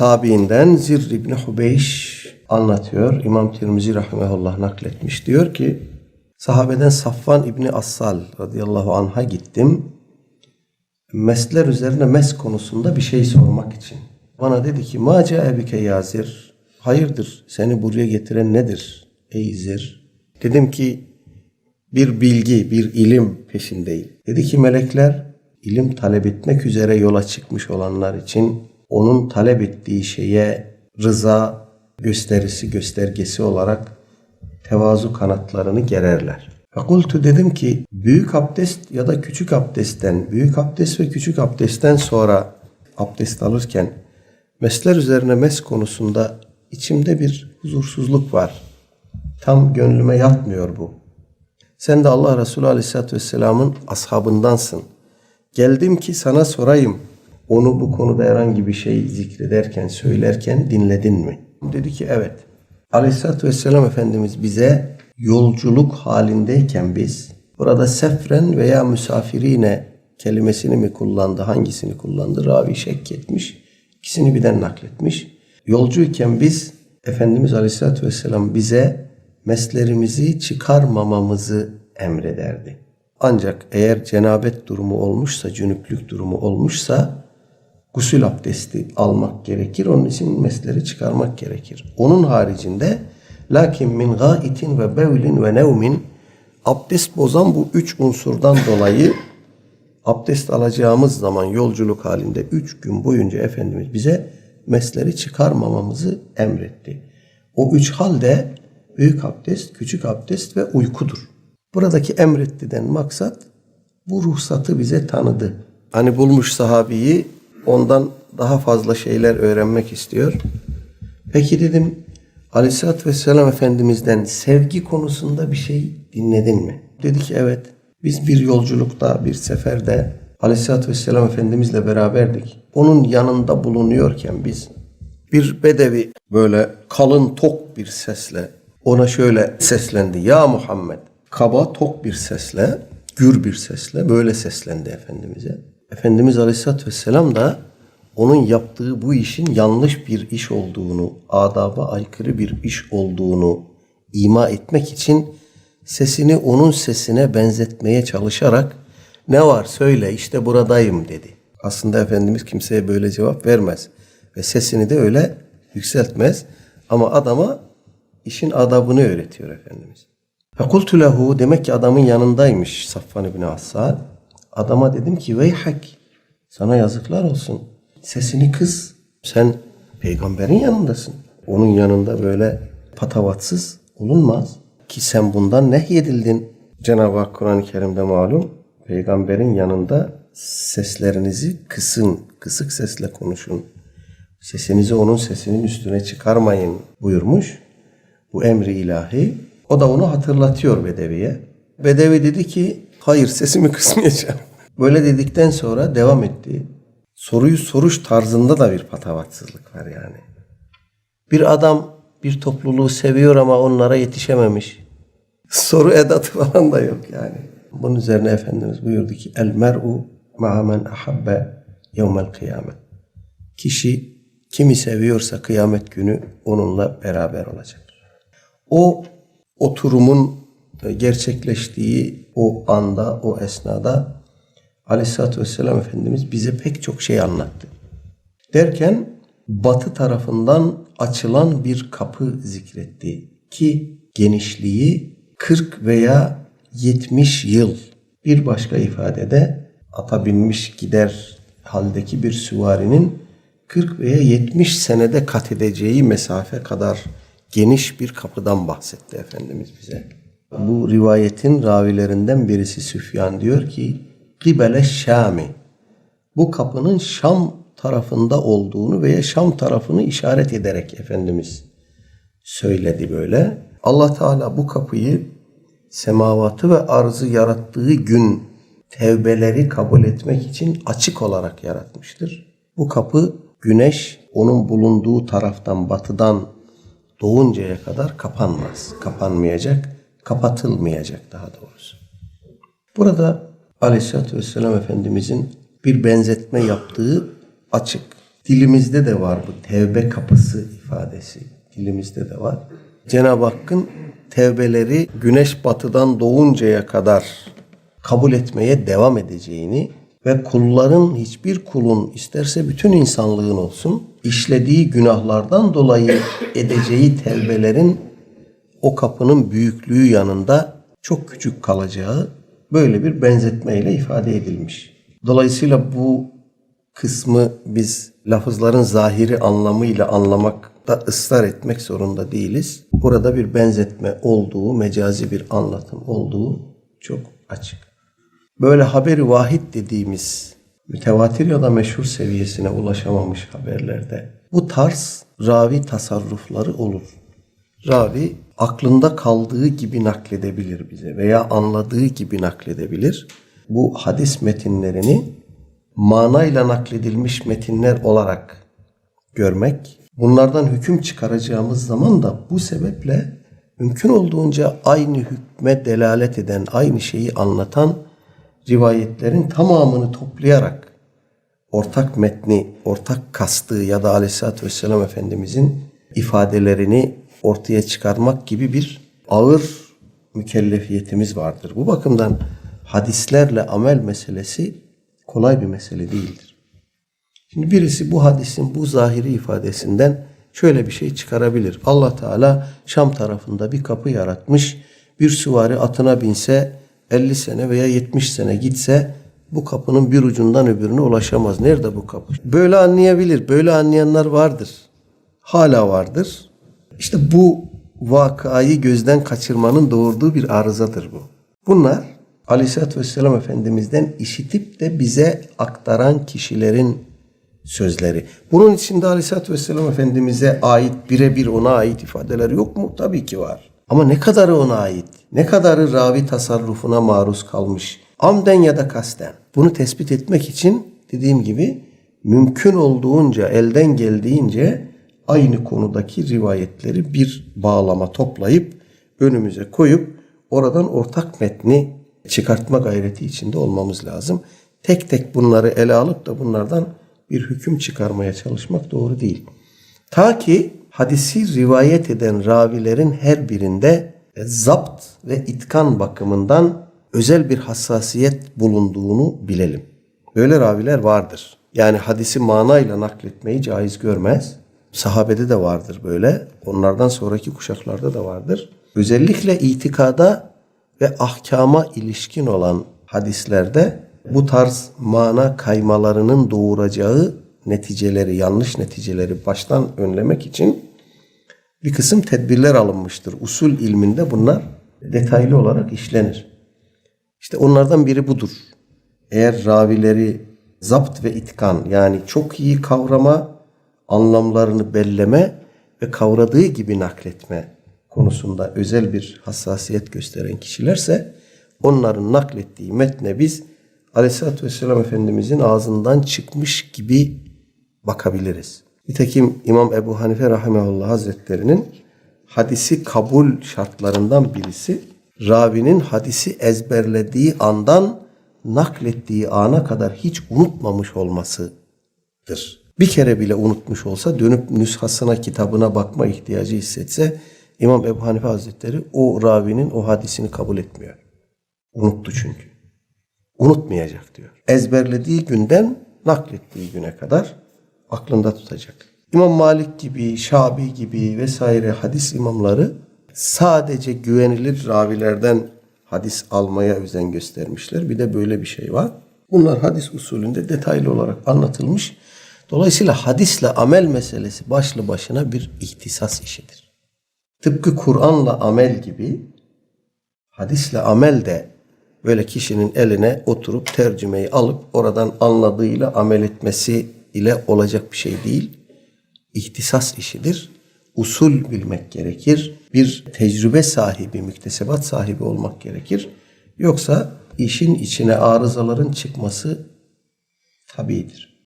tabiinden Zirr İbni Hubeyş anlatıyor. İmam Tirmizi rahimehullah nakletmiş. Diyor ki sahabeden Safvan İbni Assal radıyallahu anh'a gittim. Mesler üzerine mes konusunda bir şey sormak için. Bana dedi ki ma ebike ya Zir. Hayırdır seni buraya getiren nedir ey Zir? Dedim ki bir bilgi, bir ilim peşindeyim. Dedi ki melekler ilim talep etmek üzere yola çıkmış olanlar için onun talep ettiği şeye rıza gösterisi, göstergesi olarak tevazu kanatlarını gererler. Fakultu dedim ki büyük abdest ya da küçük abdestten, büyük abdest ve küçük abdestten sonra abdest alırken mesler üzerine mes konusunda içimde bir huzursuzluk var. Tam gönlüme yatmıyor bu. Sen de Allah Resulü Aleyhisselatü Vesselam'ın ashabındansın. Geldim ki sana sorayım. Onu bu konuda herhangi bir şey zikrederken, söylerken dinledin mi? Dedi ki evet. Aleyhisselatü Vesselam Efendimiz bize yolculuk halindeyken biz burada sefren veya misafirine kelimesini mi kullandı, hangisini kullandı? Ravi şek etmiş. İkisini birden nakletmiş. Yolcuyken biz Efendimiz Aleyhisselatü Vesselam bize meslerimizi çıkarmamamızı emrederdi. Ancak eğer cenabet durumu olmuşsa, cünüplük durumu olmuşsa gusül abdesti almak gerekir. Onun için mesleri çıkarmak gerekir. Onun haricinde lakin min gaitin ve bevlin ve nevmin abdest bozan bu üç unsurdan dolayı abdest alacağımız zaman yolculuk halinde üç gün boyunca Efendimiz bize mesleri çıkarmamamızı emretti. O üç halde büyük abdest, küçük abdest ve uykudur. Buradaki emrettiden maksat bu ruhsatı bize tanıdı. Hani bulmuş sahabiyi ondan daha fazla şeyler öğrenmek istiyor. Peki dedim Aleyhisselatü Vesselam Efendimiz'den sevgi konusunda bir şey dinledin mi? Dedi ki evet. Biz bir yolculukta, bir seferde Aleyhisselatü Vesselam Efendimizle beraberdik. Onun yanında bulunuyorken biz bir bedevi böyle kalın tok bir sesle ona şöyle seslendi. Ya Muhammed. Kaba tok bir sesle, gür bir sesle böyle seslendi Efendimiz'e. Efendimiz Aleyhisselatü Vesselam da onun yaptığı bu işin yanlış bir iş olduğunu, adaba aykırı bir iş olduğunu ima etmek için sesini onun sesine benzetmeye çalışarak ne var söyle işte buradayım dedi. Aslında Efendimiz kimseye böyle cevap vermez ve sesini de öyle yükseltmez ama adama işin adabını öğretiyor Efendimiz. Fekultu lehu demek ki adamın yanındaymış Safvan İbni Assad. Adama dedim ki veyhak sana yazıklar olsun. Sesini kız. Sen peygamberin yanındasın. Onun yanında böyle patavatsız olunmaz. Ki sen bundan nehyedildin. Cenab-ı Hak Kur'an-ı Kerim'de malum. Peygamberin yanında seslerinizi kısın. Kısık sesle konuşun. Sesinizi onun sesinin üstüne çıkarmayın buyurmuş. Bu emri ilahi. O da onu hatırlatıyor Bedevi'ye. Bedevi dedi ki hayır sesimi kısmayacağım. Böyle dedikten sonra devam etti. Soruyu soruş tarzında da bir patavatsızlık var yani. Bir adam bir topluluğu seviyor ama onlara yetişememiş. Soru edatı falan da yok yani. Bunun üzerine Efendimiz buyurdu ki El mer'u ma'a men ahabbe yevmel kıyamet. Kişi kimi seviyorsa kıyamet günü onunla beraber olacak. O oturumun gerçekleştiği o anda, o esnada Aleyhisselatü Vesselam Efendimiz bize pek çok şey anlattı. Derken batı tarafından açılan bir kapı zikretti ki genişliği 40 veya 70 yıl. Bir başka ifadede ata binmiş gider haldeki bir süvarinin 40 veya 70 senede kat edeceği mesafe kadar geniş bir kapıdan bahsetti Efendimiz bize. Bu rivayetin ravilerinden birisi Süfyan diyor ki Kibele Şami. Bu kapının Şam tarafında olduğunu veya Şam tarafını işaret ederek Efendimiz söyledi böyle. Allah Teala bu kapıyı semavatı ve arzı yarattığı gün tevbeleri kabul etmek için açık olarak yaratmıştır. Bu kapı güneş onun bulunduğu taraftan batıdan doğuncaya kadar kapanmaz. Kapanmayacak, kapatılmayacak daha doğrusu. Burada Aleyhisselatü Vesselam Efendimizin bir benzetme yaptığı açık. Dilimizde de var bu tevbe kapısı ifadesi. Dilimizde de var. Cenab-ı Hakk'ın tevbeleri güneş batıdan doğuncaya kadar kabul etmeye devam edeceğini ve kulların hiçbir kulun isterse bütün insanlığın olsun işlediği günahlardan dolayı edeceği tevbelerin o kapının büyüklüğü yanında çok küçük kalacağı böyle bir benzetmeyle ifade edilmiş. Dolayısıyla bu kısmı biz lafızların zahiri anlamıyla anlamakta ısrar etmek zorunda değiliz. Burada bir benzetme olduğu, mecazi bir anlatım olduğu çok açık. Böyle haberi vahid dediğimiz mütevatir ya da meşhur seviyesine ulaşamamış haberlerde bu tarz ravi tasarrufları olur. Ravi aklında kaldığı gibi nakledebilir bize veya anladığı gibi nakledebilir. Bu hadis metinlerini manayla nakledilmiş metinler olarak görmek, bunlardan hüküm çıkaracağımız zaman da bu sebeple mümkün olduğunca aynı hükme delalet eden, aynı şeyi anlatan rivayetlerin tamamını toplayarak ortak metni, ortak kastı ya da Aleyhisselatü Vesselam Efendimizin ifadelerini ortaya çıkarmak gibi bir ağır mükellefiyetimiz vardır. Bu bakımdan hadislerle amel meselesi kolay bir mesele değildir. Şimdi birisi bu hadisin bu zahiri ifadesinden şöyle bir şey çıkarabilir. Allah Teala Şam tarafında bir kapı yaratmış. Bir süvari atına binse 50 sene veya 70 sene gitse bu kapının bir ucundan öbürüne ulaşamaz. Nerede bu kapı? Böyle anlayabilir. Böyle anlayanlar vardır. Hala vardır. İşte bu vakayı gözden kaçırmanın doğurduğu bir arızadır bu. Bunlar Aleyhisselatü Vesselam Efendimiz'den işitip de bize aktaran kişilerin sözleri. Bunun içinde Aleyhisselatü Vesselam Efendimiz'e ait birebir ona ait ifadeler yok mu? Tabii ki var. Ama ne kadarı ona ait? Ne kadarı ravi tasarrufuna maruz kalmış? Amden ya da kasten. Bunu tespit etmek için dediğim gibi mümkün olduğunca elden geldiğince aynı konudaki rivayetleri bir bağlama toplayıp önümüze koyup oradan ortak metni çıkartma gayreti içinde olmamız lazım. Tek tek bunları ele alıp da bunlardan bir hüküm çıkarmaya çalışmak doğru değil. Ta ki hadisi rivayet eden ravilerin her birinde e, zapt ve itkan bakımından özel bir hassasiyet bulunduğunu bilelim. Böyle raviler vardır. Yani hadisi manayla nakletmeyi caiz görmez. Sahabede de vardır böyle. Onlardan sonraki kuşaklarda da vardır. Özellikle itikada ve ahkama ilişkin olan hadislerde bu tarz mana kaymalarının doğuracağı neticeleri, yanlış neticeleri baştan önlemek için bir kısım tedbirler alınmıştır. Usul ilminde bunlar detaylı olarak işlenir. İşte onlardan biri budur. Eğer ravileri zapt ve itkan yani çok iyi kavrama, anlamlarını belleme ve kavradığı gibi nakletme konusunda özel bir hassasiyet gösteren kişilerse onların naklettiği metne biz Aleyhisselatü Vesselam Efendimizin ağzından çıkmış gibi bakabiliriz. Nitekim İmam Ebu Hanife Rahimahullah Hazretlerinin hadisi kabul şartlarından birisi ravinin hadisi ezberlediği andan naklettiği ana kadar hiç unutmamış olmasıdır. Bir kere bile unutmuş olsa dönüp nüshasına kitabına bakma ihtiyacı hissetse İmam Ebu Hanife Hazretleri o ravinin o hadisini kabul etmiyor. Unuttu çünkü. Unutmayacak diyor. Ezberlediği günden naklettiği güne kadar aklında tutacak. İmam Malik gibi, Şabi gibi vesaire hadis imamları sadece güvenilir ravilerden hadis almaya özen göstermişler. Bir de böyle bir şey var. Bunlar hadis usulünde detaylı olarak anlatılmış. Dolayısıyla hadisle amel meselesi başlı başına bir ihtisas işidir. Tıpkı Kur'an'la amel gibi hadisle amel de böyle kişinin eline oturup tercümeyi alıp oradan anladığıyla amel etmesi ile olacak bir şey değil. İhtisas işidir. Usul bilmek gerekir. Bir tecrübe sahibi, müktesebat sahibi olmak gerekir. Yoksa işin içine arızaların çıkması tabidir.